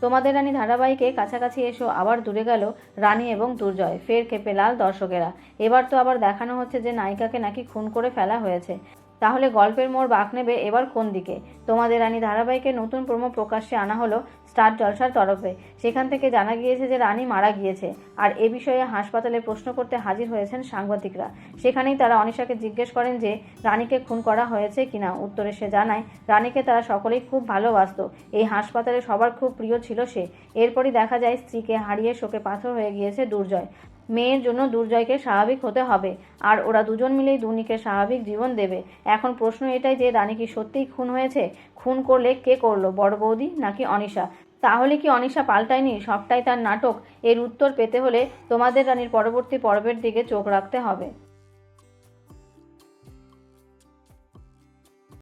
তোমাদের রানী ধারাবাহিকে কাছাকাছি এসো, আবার দূরে গেল রানী এবং দুর্জয়। ফের খেপে লাল দর্শকেরা। এবার তো আবার দেখানো হচ্ছে যে নায়িকাকে নাকি খুন করে ফেলা হয়েছে। তাহলে গল্পের মোড় বাঁক নেবে এবার কোন দিকে? তোমাদের রানী ধারাবাহিকের নতুন প্রোমো প্রকাশ্যে আনা হলো স্টার জলসার তরফে। সেখান থেকে জানা গিয়েছে যে রানী মারা গিয়েছে। আর এ বিষয়ে হাসপাতালে প্রশ্ন করতে হাজির হয়েছেন সাংবাদিকরা। সেখানেই তারা অনিশাকে জিজ্ঞেস করেন যে, রানীকে খুন করা হয়েছে কিনা? উত্তরে সে জানায়, রানীকে তারা সকলেই খুব ভালোবাসতো। এই হাসপাতালে সবার খুব প্রিয় ছিল সে। এরপরই দেখা যায় স্ত্রীকে হারিয়ে শোকে পাথর হয়ে গিয়েছে দুর্জয়। মেয়ের জন্য দুর্জয়কে স্বাভাবিক হতে হবে, আর ওরা দুজন মিলেই দুনিকে স্বাভাবিক জীবন দেবে। এখন প্রশ্ন এটাই যে রানী কি সত্যিই খুন হয়েছে? খুন করলে কে করল, বড় বৌদি নাকি অনিশা? তাহলে কি অনিশা পাল্টায়নি? সবটাই তার নাটক। এর উত্তর পেতে হলে তোমাদের রানীর পরবর্তী পর্বের দিকে চোখ রাখতে হবে।